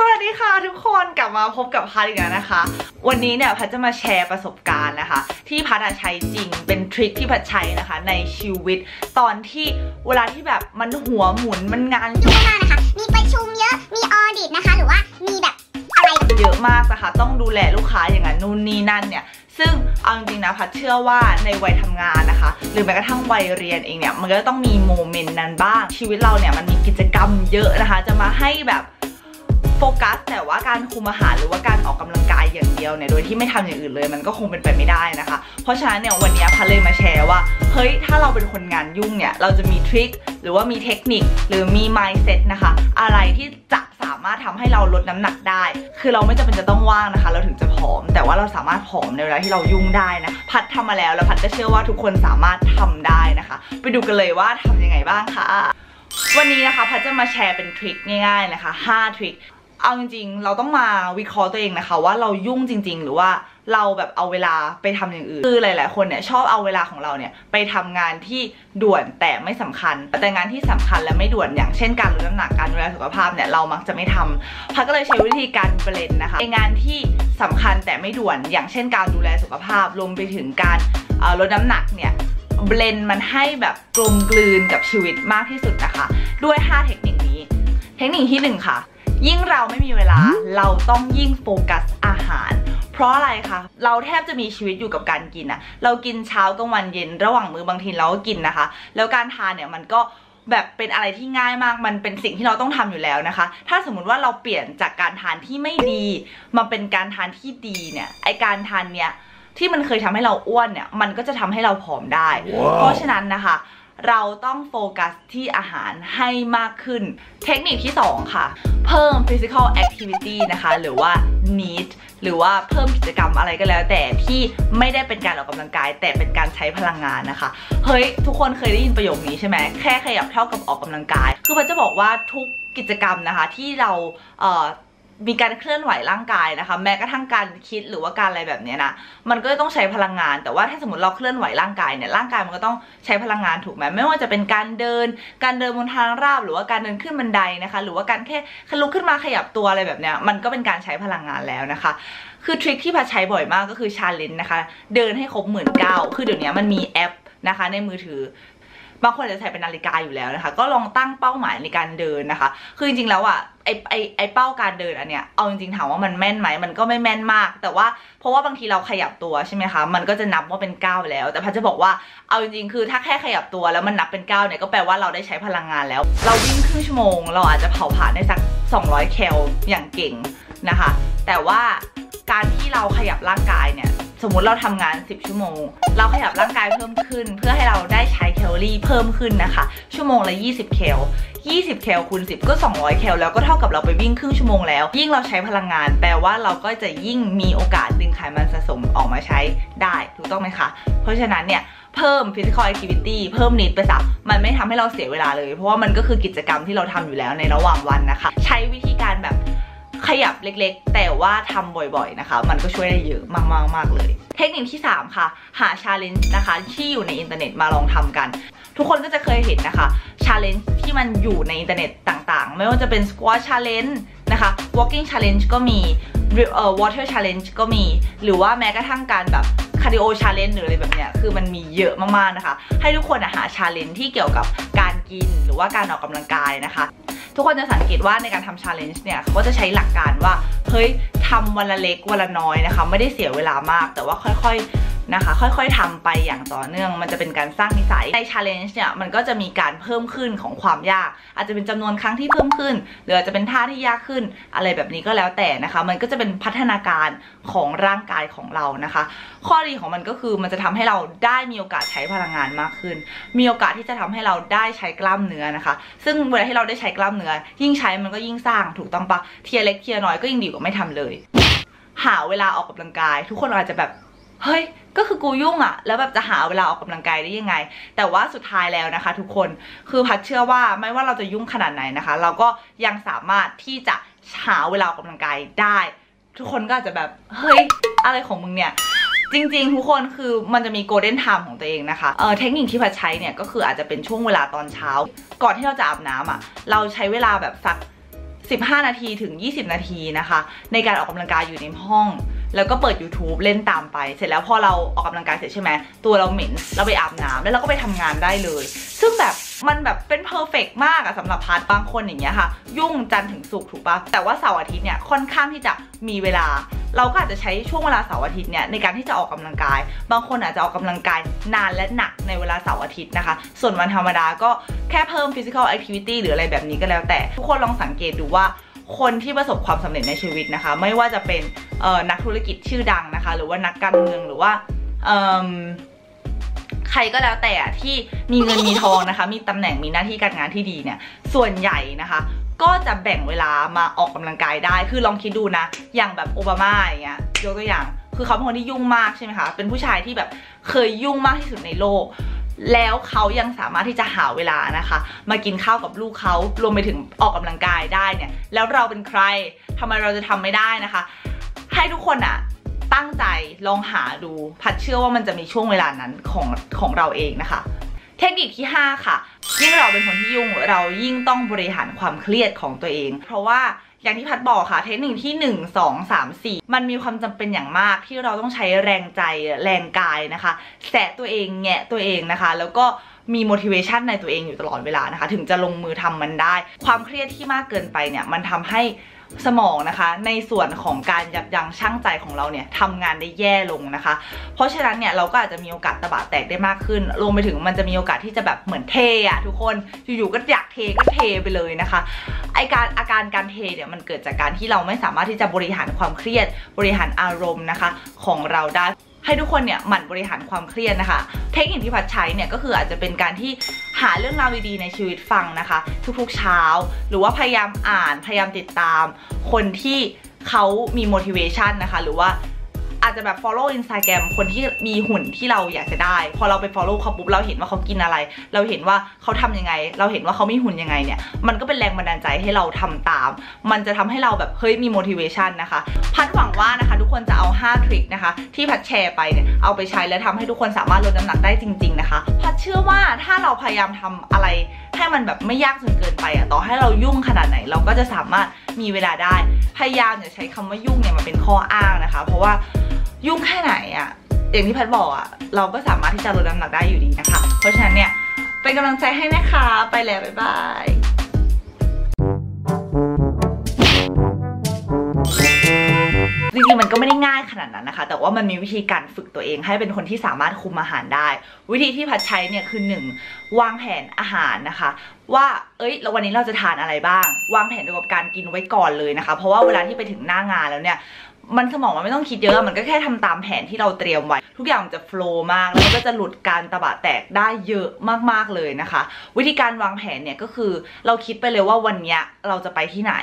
สวัสดีค่ะทุกคนกลับมาพบกับพัดอีกแล้วนะคะ วันนี้เนี่ยพัดจะมาแชร์ประสบการณ์นะคะ ที่พัดใช้จริงเป็นทริคที่พัดใช้นะคะ ในชีวิต ตอนที่เวลาที่แบบมันหัวหมุนมันงานเยุ่งมากนะคะ มีประชุมเยอะมีออดิตนะคะ หรือว่ามีแบบอะไรเยอะมากนะคะ ต้องดูแลลูกค้าอย่างนั้นนู่นนี่นั่นเนี่ยซึ่งเอาจริงๆนะพัดเชื่อว่าในวัยทำงานนะคะ หรือแม้กระทั่งวัยเรียนเองเนี่ยมันก็ต้องมีโมเมนต์นั้นบ้างชีวิตเราเนี่ยมันมีกิจกรรมเยอะนะคะ จะมาให้แบบ โฟกัส แต่ว่าการคุมอาหารหรือว่าการออกกำลังกายอย่างเดียวเนี่ยโดยที่ไม่ทำอย่างอื่นเลยมันก็คงเป็นไปไม่ได้นะคะ เพราะฉะนั้นเนี่ยวันนี้พัดเลยมาแชร์ว่าเฮ้ยถ้าเราเป็นคนงานยุ่งเนี่ยเราจะมีทริคหรือว่ามีเทคนิคหรือมี mindset นะคะ อะไรที่จะสามารถทำให้เราลดน้ำหนักได้ คือเราไม่จำเป็นจะต้องว่างนะคะ เราถึงจะผอม แต่ว่าเราสามารถผอมในเวลาที่เรายุ่งได้นะพัดทำมาแล้วแล้วพัดก็เชื่อว่าทุกคนสามารถทำได้นะคะ ไปดูกันเลยว่าทำยังไงบ้างค่ะวันนี้นะคะพัดจะมาแชร์เป็นทริคง่ายๆนะคะ 5 ทริค เอาจริงๆ เราต้องมาวิเคราะห์ตัวเองนะคะ ว่าเรายุ่งจริง ๆ หรือว่าเราแบบเอาเวลาไปทำอย่างอื่น คือหลาย ๆ คนเนี่ยชอบเอาเวลาของเราเนี่ยไปทำงานที่ด่วนแต่ไม่สำคัญ แต่งานที่สำคัญและไม่ด่วนอย่างเช่นการลดน้ำหนักการดูแลสุขภาพเนี่ยเรามักจะไม่ทำพักก็เลยใช้วิธีการเบรนนะคะในงานที่สำคัญแต่ไม่ด่วนอย่างเช่นการดูแลสุขภาพรวมไปถึงการลดน้ำหนักเนี่ยเบลนมันให้แบบกลมกลืนกับชีวิตมากที่สุดนะคะ ด้วย 5 เทคนิคนี้ เทคนิคที่ 1 ค่ะ ยิ่งเราไม่มีเวลาเราต้องยิ่งโฟกัสอาหาร เพราะอะไรคะ เราแทบจะมีชีวิตอยู่กับการกินอะเรากินเช้ากลางวันเย็นระหว่างมื้อบางทีเราก็กินนะคะ แล้วการทานเนี่ยมันก็แบบเป็นอะไรที่ง่ายมาก มันเป็นสิ่งที่เราต้องทำอยู่แล้วนะคะ ถ้าสมมุติว่าเราเปลี่ยนจากการทานที่ไม่ดี มาเป็นการทานที่ดีเนี่ย ไอการทานเนี่ยที่มันเคยทำให้เราอ้วนเนี่ย มันก็จะทำให้เราผอมได้เพราะฉะนั้นนะคะ เราต้องโฟกัสที่อาหารให้มากขึ้น เทคนิคที่ 2 ค่ะ เพิ่ม physical activity นะคะ หรือว่า need หรือว่าเพิ่มกิจกรรมอะไรก็แล้ว แต่ที่ไม่ได้เป็นการออกกำลังกาย แต่เป็นการใช้พลังงานนะคะ เฮ้ย ทุกคนเคยได้ยินประโยคนี้ใช่ไหมแค่ขยับเท่ากับออกกำลังกาย คือพันจะบอกว่าทุกกิจกรรมนะคะที่เราเอ่อ มีการเคลื่อนไหวร่างกายนะคะ แม้กระทั่งการคิดหรือว่าการอะไรแบบนี้นะมันก็ต้องใช้พลังงาน แต่ว่าถ้าสมมติเราเคลื่อนไหวร่างกายเนี่ยร่างกายมันก็ต้องใช้พลังงานถูกไหมไม่ว่าจะเป็นการเดิน การเดินบนทางราบ หรือว่าการเดินขึ้นบันไดนะคะ หรือว่าการแค่ลุกขึ้นมาขยับตัวอะไรแบบเนี้ยมันก็เป็นการใช้พลังงานแล้วนะคะคือทริคที่พัดใช้บ่อยมากก็คือชาเลนจ์นะคะ เดินให้ครบหมื่นเก้าคือเดี๋ยวนี้มันมีแอปนะคะในมือถือ บางคนอาจจะใส่เป็นนาฬิกาอยู่แล้วนะคะ ก็ลองตั้งเป้าหมายในการเดินนะคะ คือจริงๆแล้วอะไอไอไอเป้าการเดินอันเนี้ยเอาจริงๆถามว่ามันแม่นไหมมันก็ไม่แม่นมาก แต่ว่าเพราะว่าบางทีเราขยับตัวใช่ไหมคะมันก็จะนับว่าเป็นก้าวแล้ว แต่พันจะบอกว่าเอาจริงๆคือถ้าแค่ขยับตัวแล้วมันนับเป็นก้าวเนี่ยก็แปลว่าเราได้ใช้พลังงานแล้ว เราวิ่งครึ่งชั่วโมง เราอาจจะเผาผลาญได้สัก 200 แคลอย่างเก่งนะคะ แต่ว่าการที่เราขยับร่างกายเนี่ย สมมุติเราทำงาน 10 ชั่วโมง เราขยับร่างกายเพิ่มขึ้น เพื่อให้เราได้ใช้แคลอรี่เพิ่มขึ้นนะคะ ชั่วโมงละ 20 แคล 20 แคลคูณ 10 ก็ 200 แคลแล้วก็เท่ากับเราไปวิ่งครึ่งชั่วโมงแล้ว ยิ่งเราใช้พลังงาน แปลว่าเราก็จะยิ่งมีโอกาสดึงไขมันสะสมออกมาใช้ได้ถูกต้องไหมคะ เพราะฉะนั้นเนี่ยเพิ่ม physical activity เพิ่มนิดไปสักมันไม่ทำให้เราเสียเวลาเลย เพราะว่ามันก็คือกิจกรรมที่เราทำอยู่แล้วในระหว่างวันนะคะ ใช้วิธีการแบบ ขยับเล็กๆ แต่ว่าทำบ่อยๆนะคะ มันก็ช่วยได้เยอะมากๆมากเลย เทคนิคที่ 3 ค่ะ หาชาเลนจ์นะคะ ที่อยู่ในอินเทอร์เน็ตมาลองทำกัน ทุกคนก็จะเคยเห็นนะคะชาเลนจ์ที่มันอยู่ในอินเทอร์เน็ตต่างๆ ไม่ว่าจะเป็น squat challenge นะคะ walking challenge ก็มีเอ่อ water challenge ก็มี หรือว่าแม้กระทั่งการแบบ cardio challenge หรืออะไรแบบเนี้ยคือมันมีเยอะมากๆนะคะ ให้ทุกคนอะหาชาเลนจ์ที่เกี่ยวกับการกินหรือว่าการออกกำลังกายนะคะ ทุกคนจะสังเกตว่าในการทำชาเลนจ์เนี่ยเขาก็จะใช้หลักการว่าเฮ้ยทำวันละเล็กวันละน้อยนะคะ ไม่ได้เสียเวลามากแต่ว่าค่อยๆ นะคะ ค่อยๆทำไปอย่างต่อเนื่องมันจะเป็นการสร้างนิสัยในชาเลนจ์เนี่ยมันก็จะมีการเพิ่มขึ้นของความยาก อาจจะเป็นจำนวนครั้งที่เพิ่มขึ้น หรืออาจจะเป็นท่าที่ยากขึ้นอะไรแบบนี้ก็แล้วแต่นะคะ มันก็จะเป็นพัฒนาการของร่างกายของเรานะคะ ข้อดีของมันก็คือมันจะทำให้เราได้มีโอกาสใช้พลังงานมากขึ้น มีโอกาสที่จะทำให้เราได้ใช้กล้ามเนื้อนะคะ ซึ่งเวลาที่เราได้ใช้กล้ามเนื้อยิ่งใช้มันก็ยิ่งสร้างถูกต้องปะเทียเล็กเทียร์น้อยก็ยิ่งดีกว่าไม่ทำเลย หาเวลาออกกำลังกาย ทุกคนอาจจะแบบ เฮ้ยก็คือกูยุ่งอะแล้วแบบจะหาเวลาออกกำลังกายได้ยังไง แต่ว่าสุดท้ายแล้วนะคะ ทุกคนคือพัดเชื่อว่าไม่ว่าเราจะยุ่งขนาดไหนนะคะ เราก็ยังสามารถที่จะหาเวลาออกกำลังกายได้ ทุกคนก็อาจจะแบบเฮ้ยอะไรของมึงเนี่ยจริงๆ ทุกคนคือมันจะมีโกลเด้นไทม์ของตัวเองนะคะเออเทคนิคที่พัดใช้เนี่ยก็คืออาจจะเป็นช่วงเวลาตอนเช้า ก่อนที่เราจะอาบน้ำอะ เราใช้เวลาแบบสัก 15 นาทีถึง 20 นาทีนะคะ ในการออกกำลังกายอยู่ในห้อง แล้วก็เปิด YouTube เล่นตามไป เสร็จแล้วพอเราออกกำลังกายเสร็จใช่ไหมตัวเราเหม็นเราไปอาบน้ำแล้วเราก็ไปทำงานได้เลย ซึ่งแบบมันแบบเป็นเพอร์เฟกมากอะสำหรับพาร์ทบางคนอย่างเงี้ยค่ะ ยุ่งจันถึงศุกถูกปะแต่ว่าเสาร์อาทิตย์เนี่ยค่อนข้างที่จะมีเวลา เราก็อาจจะใช้ช่วงเวลาเสาร์อาทิตย์เนี่ยในการที่จะออกกำลังกาย บางคนอาจจะออกกำลังกายนานและหนักในเวลาเสาร์อาทิตย์นะคะ ส่วนวันธรรมดาก็แค่เพิ่ม physical activity หรืออะไรแบบนี้ก็แล้วแต่ทุกคนลองสังเกตดูว่า คนที่ประสบความสำเร็จในชีวิตนะคะ ไม่ว่าจะเป็นนักธุรกิจชื่อดังนะคะ หรือว่านักการเมืองหรือว่าใครก็แล้วแต่ที่มีเงินมีทองนะคะ มีตำแหน่งมีหน้าที่การงานที่ดีเนี่ย ส่วนใหญ่นะคะ ก็จะแบ่งเวลามาออกกำลังกายได้ คือลองคิดดูนะ อย่างแบบโอบามาอย่างเงี้ยยกตัวอย่าง คือเขาเป็นคนที่ยุ่งมากใช่ไหมคะ เป็นผู้ชายที่แบบเคยยุ่งมากที่สุดในโลก แล้วเขายังสามารถที่จะหาเวลานะคะ มากินข้าวกับลูกเขารวมไปถึงออกกำลังกายได้เนี่ยแล้วเราเป็นใครทำไมเราจะทำไม่ได้นะคะ ให้ทุกคนอะตั้งใจลองหาดูพัดเชื่อว่ามันจะมีช่วงเวลานั้นของของเราเองนะคะ เทคนิคที่ 5 ค่ะยิ่งเราเป็นคนที่ยุ่งเรายิ่งต้องบริหารความเครียดของตัวเอง เพราะว่า อย่างที่พัดบอกค่ะเทคนิคที่ 1 2 3 4 มันมีความจำเป็นอย่างมากที่เราต้องใช้แรงใจแรงกายนะคะ แสะตัวเองแงะตัวเองนะคะ แล้วก็มี motivation ในตัวเองอยู่ตลอดเวลานะคะ ถึงจะลงมือทำมันได้ ความเครียดที่มากเกินไปเนี่ยมันทำให้ สมองนะคะในส่วนของการยับยั้งชั่งใจของเราเนี่ยทำงานได้แย่ลงนะคะ เพราะฉะนั้นเนี่ยเราก็อาจจะมีโอกาสตะบะแตกได้มากขึ้นรวมไปถึงมันจะมีโอกาสที่จะแบบเหมือนเทอะทุกคนอยู่ๆก็อยากเทก็เทไปเลยนะคะไอการอาการการเทเนี่ยมันเกิดจากการที่เราไม่สามารถที่จะบริหารความเครียดบริหารอารมณ์นะคะของเราได้ ให้ทุกคนเนี่ยหมั่นบริหารความเครียดนะคะ เทคนิคที่พัดใช้เนี่ยก็คืออาจจะเป็นการที่หาเรื่องราวดีๆในชีวิตฟังนะคะ ทุกๆเช้า หรือว่าพยายามอ่านพยายามติดตาม คนที่เขามี motivation นะคะ หรือว่า อาจจะแบบ follow Instagram คนที่มีหุ่นที่เราอยากจะได้ พอเราไป follow เขาปุ๊บเราเห็นว่าเขากินอะไร เราเห็นว่าเขาทำยังไง เราเห็นว่าเขามีหุ่นยังไงเนี่ย มันก็เป็นแรงบันดาลใจให้เราทำตาม มันจะทำให้เราแบบเฮ้ยมี motivation นะคะ พัดหวังว่านะคะทุกคนจะเอา 5 ทริคนะคะ ที่พัดแชร์ไปเนี่ยเอาไปใช้และทำให้ทุกคนสามารถลดน้ำหนักได้จริง ๆนะคะ พัดเชื่อว่าถ้าเราพยายามทำอะไรให้มันแบบไม่ยากจนเกินไปอะต่อให้เรายุ่งขนาดไหนเราก็จะสามารถมีเวลาได้ พยายามอย่าใช้คำว่ายุ่งเนี่ยมาเป็นข้ออ้างนะคะ เพราะว่า ยุ่งแค่ไหนอะอย่างที่พัดบอกอะเราก็สามารถที่จะลดน้ำหนักได้อยู่ดีนะคะ เพราะฉะนั้นเนี่ยเป็นกำลังใจให้นะคะ ไปแล้วบ๊ายบายจริงๆมันก็ไม่ได้ง่ายขนาดนั้นนะคะ แต่ว่ามันมีวิธีการฝึกตัวเองให้เป็นคนที่สามารถคุมอาหารได้ วิธีที่พัดใช้เนี่ยคือ 1. วางแผนอาหารนะคะ ว่าเอ้ยแล้ววันนี้เราจะทานอะไรบ้าง วางแผนเกี่ยวกับการกินไว้ก่อนเลยนะคะ เพราะว่าเวลาที่ไปถึงหน้างานแล้วเนี่ย มันสมองมันไม่ต้องคิดเยอะ มันก็แค่ทำตามแผนที่เราเตรียมไว้ ทุกอย่างจะโฟล์มาก แล้วก็จะหลุดการตะบะแตกได้เยอะมากๆเลยนะคะ วิธีการวางแผนเนี่ยก็คือเราคิดไปเลยว่าวันเนี้ยเราจะไปที่ไหน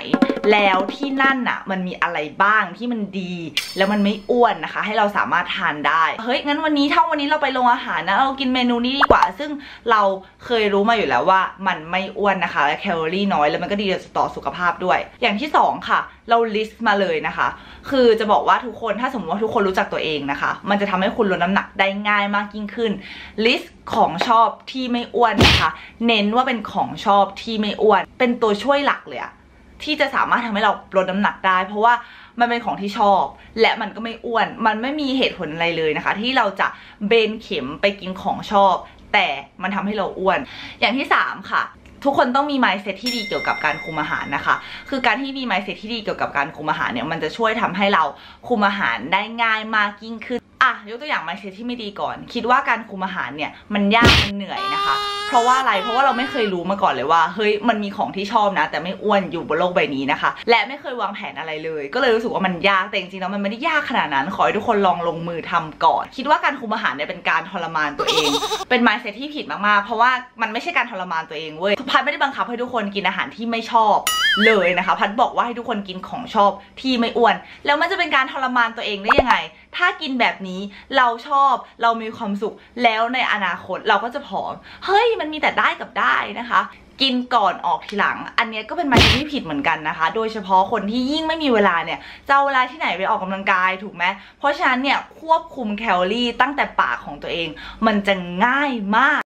แล้วที่นั่นน่ะ มันมีอะไรบ้างที่มันดี แล้วมันไม่อ้วนนะคะ ให้เราสามารถทานได้ เฮ้ยงั้นวันนี้ถ้าวันนี้เราไปโรงอาหารนะเรากินเมนูนี้ดีกว่า ซึ่งเราเคยรู้มาอยู่แล้วว่ามันไม่อ้วนนะคะและแคลอรี่น้อยแล้วมันก็ดีต่อสุขภาพด้วย อย่างที่สองค่ะ เราลิสต์มาเลยนะคะ คือจะบอกว่าทุกคนถ้าสมมติว่าทุกคนรู้จักตัวเองนะคะ มันจะทำให้คุณลดน้ำหนักได้ง่ายมากยิ่งขึ้น ลิสต์ของชอบที่ไม่อ้วนนะคะ เน้นว่าเป็นของชอบที่ไม่อ้วน เป็นตัวช่วยหลักเลยอะที่จะสามารถทำให้เราลดน้ำหนักได้ เพราะว่ามันเป็นของที่ชอบ และมันก็ไม่อ้วน มันไม่มีเหตุผลอะไรเลยนะคะ ที่เราจะเบนเข็มไปกินของชอบ แต่มันทำให้เราอ้วน อย่างที่สามค่ะ ทุกคนต้องมีไม้เซตที่ดีเกี่ยวกับการคุมอาหารนะคะ คือการที่มีไม้เซตที่ดีเกี่ยวกับการคุมอาหารเนี่ยมันจะช่วยทำให้เราคุมอาหารได้ง่ายมากยิ่งขึ้น อะยกตัวอย่าง mindset ที่ไม่ดีก่อน คิดว่าการคุมอาหารเนี่ยมันยากมันเหนื่อยนะคะ เพราะว่าอะไรเพราะว่าเราไม่เคยรู้มาก่อนเลยว่าเฮ้ยมันมีของที่ชอบนะ แต่ไม่อ้วนอยู่บนโลกใบนี้นะคะ และไม่เคยวางแผนอะไรเลย ก็เลยรู้สึกว่ามันยากแต่จริงๆแล้วมันไม่ได้ยากขนาดนั้นขอให้ทุกคนลองลงมือทำก่อน คิดว่าการคุมอาหารเนี่ยเป็นการทรมานตัวเอง เป็น mindset ที่ผิดมากๆ เพราะว่ามันไม่ใช่การทรมานตัวเองเว้ยพัดไม่ได้บังคับให้ทุกคนกินอาหารที่ไม่ชอบเลยนะคะ พัดบอกว่าให้ทุกคนกินของชอบที่ไม่อ้วน แล้วมันจะเป็นการทรมานตัวเองได้ยังไง ถ้ากินแบบนี้เราชอบเรามีความสุขแล้วในอนาคตเราก็จะผอม เฮ้ยมันมีแต่ได้กับได้นะคะกินก่อนออกทีหลัง อันนี้ก็เป็นมาที่ผิดเหมือนกันนะคะ โดยเฉพาะคนที่ยิ่งไม่มีเวลาเนี่ยจะเอาเวลาที่ไหนไปออกกำลังกายถูกไหมเพราะฉะนั้นเนี่ยควบคุมแคลอรี่ตั้งแต่ปากของตัวเอง มันจะง่ายมาก